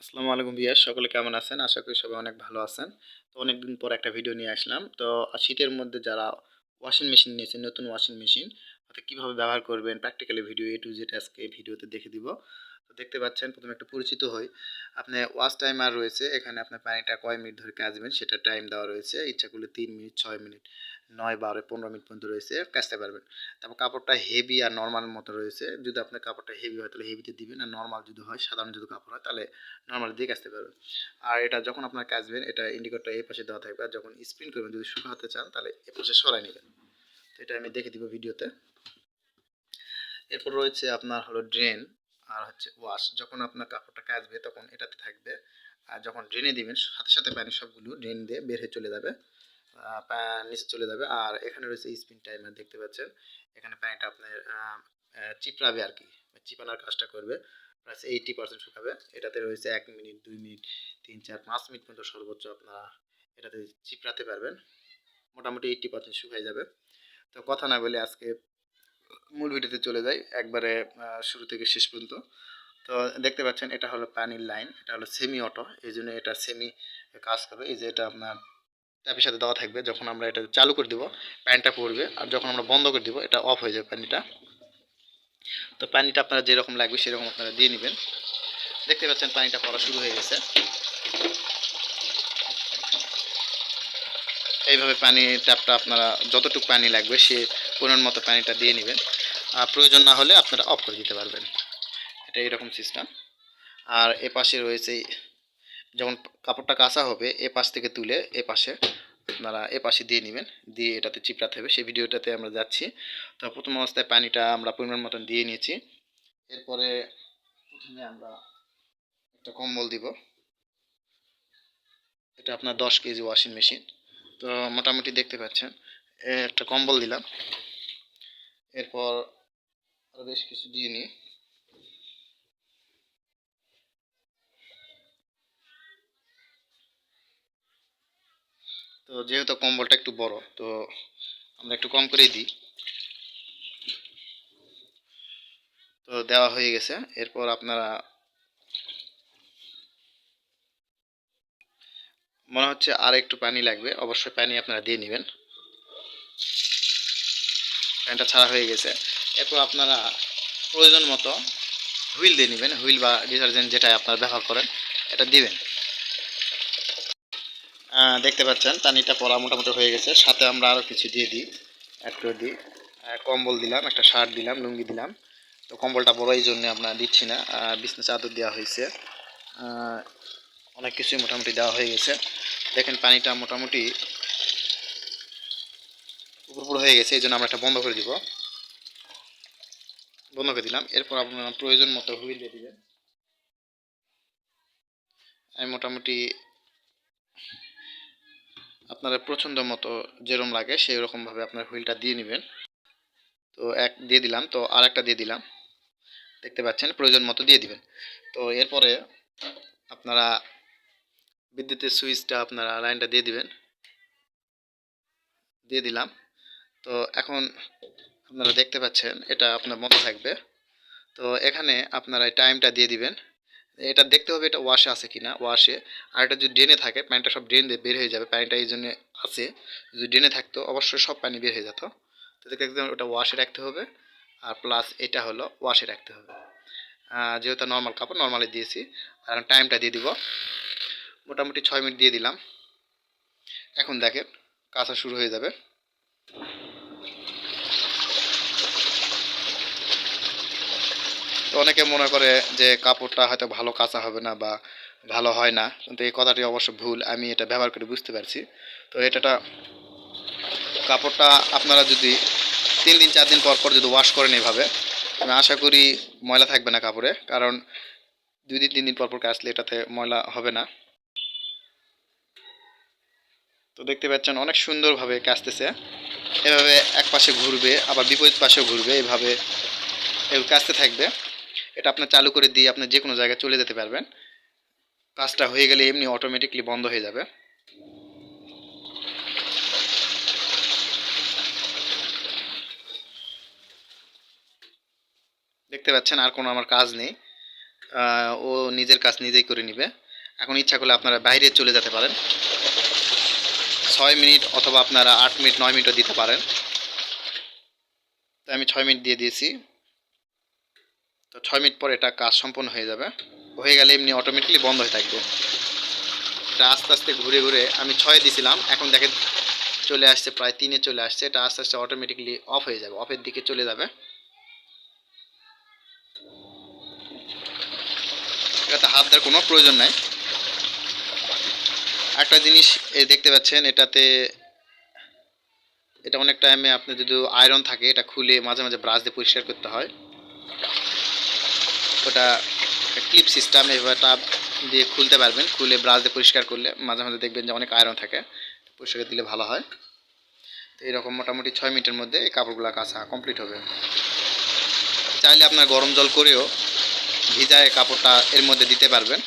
আসসালামু আলাইকুম ভিয়াস সকলে কেমন আছেন? আশা করি সবাই অনেক ভালো আছেন। তো অনেকদিন পর একটা ভিডিও নিয়ে আসলাম। তো শীতের মধ্যে যারা ওয়াশিং মেশিন নিয়েছেন, নতুন ওয়াশিং মেশিন অর্থাৎ কীভাবে ব্যবহার করবেন? Practically video A to Z আজকে ভিডিওতে দেখে দিব। তো দেখতে পাচ্ছেন, প্রথমে একটা পরিচিত হই। আপনি ওয়াশ টাইমার রয়েছে, এখানে আপনার পানিটা কয় মিনিট ধরে কাচবেন সেটা টাইম দেওয়া রয়েছে। ইচ্ছা করলে তিন মিনিট, ছয় মিনিট। নয় বারো পনেরো মিনিট পর্যন্ত রয়েছে, কাচতে পারবেন। তারপর কাপড়টা হেভি আর নর্মাল মতো রয়েছে। যদি আপনার কাপড়টা হেভি হয়, তাহলে হেভিতে দিবেন। আর নর্মাল যদি হয়, সাধারণ যদি কাপড় হয়, তাহলে নর্মাল দিয়ে কাচতে পারবেন। আর এটা যখন আপনার কাচবেন, এটা ইন্ডিকেটরটা এই পাশে দেওয়া থাকবে। আর যখন স্পিন করবেন, যদি শুকাতে চান, তাহলে এ পাশে সরাই নেবেন। তো এটা আমি দেখে দিব ভিডিওতে। এরপর রয়েছে আপনার হলো ড্রেন আর হচ্ছে ওয়াশ যখন আপনার কাপড়টা কাচবে, তখন এটাতে থাকবে। আর যখন ড্রেনে দিবেন, সাথে সাথে পানি সবগুলো ড্রেন দিয়ে বের হয়ে চলে যাবে। নিচে চলে যাবে। আর এখানে রয়েছে স্পিন টাইমার দেখতে পাচ্ছেন? এখানে পানিটা আপনার চিপড়াবে আর কি। চিপানোর কাজটা করবে। প্লাস এইটি পার্সেন্ট শুকাবে। এটাতে রয়েছে এক মিনিট, দুই মিনিট, তিন, চার, পাঁচ মিনিট পর্যন্ত সর্বোচ্চ আপনারা এটাতে চিপড়াতে পারবেন। মোটামুটি এইটটি পার্সেন্ট শুকাই যাবে। তো কথা না বলে আজকে মূল ভিডিওতে চলে যাই। একবারে শুরু থেকে শেষ পর্যন্ত। তো দেখতে পাচ্ছেন, এটা হলো পানির লাইন এটা হলো সেমি অটো এই জন্য এটা সেমি কাজ করবে। এই যে এটা আপনার ট্যাপের সাথে দেওয়া থাকবে যখন আমরা এটা চালু করে দিব পানিটা পড়বে আর যখন আমরা বন্ধ করে দিব, এটা অফ হয়ে যাবে পানিটা। তো পানিটা আপনারা যেরকম লাগবে সেরকম আপনারা দিয়ে নেবেন। দেখতে পাচ্ছেন পানিটা পড়া শুরু হয়ে গেছে। এইভাবে পানি, ট্যাপটা আপনারা যতটুকু পানি লাগবে সে পরিমাণ মতো পানিটা দিয়ে নেবেন। আর প্রয়োজন না হলে আপনারা অফ করে দিতে পারবেন। এটা এরকম সিস্টেম আর এ পাশে রয়েছে যখন কাপড়টা কাঁচা হবে, এ পাশ থেকে তুলে এ পাশে আপনারা এ পাশে দিয়ে নেবেন। দিয়ে এটাতে চিপড়াতে হবে। সেই ভিডিওটাতে আমরা যাচ্ছি। তো প্রথম অবস্থায় পানিটা আমরা পরিমাণ মতন দিয়ে নিয়েছি। এরপরে প্রথমে আমরা একটা কম্বল দিব। এটা আপনার দশ কেজি ওয়াশিং মেশিন। তো মোটামুটি দেখতে পাচ্ছেন একটা কম্বল দিলাম। এরপর আরও বেশ কিছু দিয়ে নিই। তো যেহেতু কম্বলটা একটু বড়, তো আমরা একটু কম করেই দিই। তো দেওয়া হয়ে গেছে। এরপর আপনারা মনে হচ্ছে আর একটু পানি লাগবে, অবশ্যই পানি আপনারা দিয়ে নেবেন। পানিটা ছাড়া হয়ে গেছে। এরপর আপনারা প্রয়োজন মতো হুইল দিয়ে নেবেন। হুইল বা ডিটারজেন্ট যেটা আপনারা ব্যবহার করেন, এটা দিবেন। দেখতে পাচ্ছেন পানিটা পড়া মোটামুটি হয়ে গেছে। সাথে আমরা আরও কিছু দিয়ে দিই। করে দিই। কম্বল দিলাম, একটা শার্ট দিলাম, লুঙ্গি দিলাম। তো কম্বলটা বড় এই জন্য আমরা দিচ্ছি না। বিছনা চাদর দেওয়া হয়েছে। অনেক কিছুই মোটামুটি দেওয়া হয়ে গেছে। দেখেন, পানিটা মোটামুটি উপর উপর হয়ে গেছে। এই জন্য আমরা একটা বন্ধ করে দিব। বন্ধ করে দিলাম। এরপর আপনার প্রয়োজন মতো হুইল দিয়ে দিবেন। আমি মোটামুটি আপনার পছন্দ মতো যেরকম লাগে সেই রকমভাবে আপনার হুইলটা দিয়ে নেবেন। তো এক দিয়ে দিলাম, তো আর একটা দিয়ে দিলাম। দেখতে পাচ্ছেন, প্রয়োজন মতো দিয়ে দিবেন। তো এরপরে আপনারা বিদ্যুতের সুইচটা আপনারা লাইনটা দিয়ে দিবেন। দিয়ে দিলাম। তো এখন আপনারা দেখতে পাচ্ছেন, এটা আপনার মতো থাকবে। তো এখানে আপনারা টাইমটা দিয়ে দিবেন। এটা দেখতে হবে এটা ওয়াশে আছে কিনা ওয়াশে আর এটা যদি ড্রেনে থাকে, পানিটা সব ড্রেন দিয়ে বের হয়ে যাবে, পানিটা এই জন্য আছে। যদি ড্রেনে থাকতো, অবশ্যই সব পানি বের হয়ে যেত। তো দেখতে ওটা ওয়াশে রাখতে হবে। আর প্লাস এটা হলো ওয়াশে রাখতে হবে। যেহেতু নর্মাল কাপড় নর্মালি দিয়েছি। আর টাইমটা দিয়ে দিব। মোটামুটি ছয় মিনিট দিয়ে দিলাম। এখন দেখেন কাঁচা শুরু হয়ে যাবে। তো অনেকে মনে করে যে কাপড়টা হয়তো ভালো কাঁচা হবে না বা ভালো হয় না, কিন্তু এই কথাটি অবশ্য ভুল, আমি এটা ব্যবহার করে বুঝতে পারছি। তো এটাটা কাপড়টা আপনারা যদি তিন দিন, চার দিন পর পর যদি ওয়াশ করেন এইভাবে আমি আশা করি ময়লা থাকবে না কাপড়ে, কারণ দুই দিন, তিন দিন পর পর কাচলে এটাতে ময়লা হবে না। তো দেখতে পাচ্ছেন অনেক সুন্দরভাবে কাচতেছে। এভাবে এক পাশে ঘুরবে, আবার বিপরীত পাশেও ঘুরবে, এভাবে এগুলো কাচতে থাকবে। এটা আপনার চালু করে দিয়ে আপনি যে কোনো জায়গায় চলে যেতে পারবেন। কাজটা হয়ে গেলে এমনি অটোমেটিকলি বন্ধ হয়ে যাবে। দেখতে পাচ্ছেন আর কোনো আমার কাজ নেই। ও নিজের কাজ নিজেই করে নিবে। এখন ইচ্ছা করলে আপনারা বাইরে চলে যেতে পারেন। ছয় মিনিট অথবা আপনারা আট মিনিট, নয় মিনিটও দিতে পারেন। তো আমি ছয় মিনিট দিয়ে দিয়েছি। তো ছয় মিনিট পর এটা কাজ সম্পন্ন হয়ে যাবে। হয়ে গেলে এমনি অটোমেটিকলি বন্ধ হয়ে থাকবে। এটা আস্তে আস্তে ঘুরে ঘুরে আমি ছয় দিছিলাম, এখন দেখে চলে আসছে, প্রায় তিনে চলে আসছে। এটা আস্তে আস্তে অটোমেটিকলি অফ হয়ে যাবে অফের দিকে চলে যাবে। এটাতে হাত দেওয়ার কোনো প্রয়োজন নাই। একটা জিনিস দেখতে পাচ্ছেন, এটাতে এটা অনেক টাইমে আপনি যদি আয়রন থাকে, এটা খুলে মাঝে মাঝে ব্রাশ দিয়ে পরিষ্কার করতে হয়। ওটা ক্লিপ সিস্টেম এভাবে টাপ দিয়ে খুলতে পারবেন। খুলে ব্রাশ দিয়ে পরিষ্কার করলে মাঝে মাঝে দেখবেন যে অনেক আয়রন থাকে, পরিষ্কার দিলে ভালো হয়। তো এরকম মোটামুটি ছয় মিনিটের মধ্যে এই কাপড়গুলো কাঁচা কমপ্লিট হবে। চাইলে আপনার গরম জল করেও ভিজায় কাপড়টা এর মধ্যে দিতে পারবেন।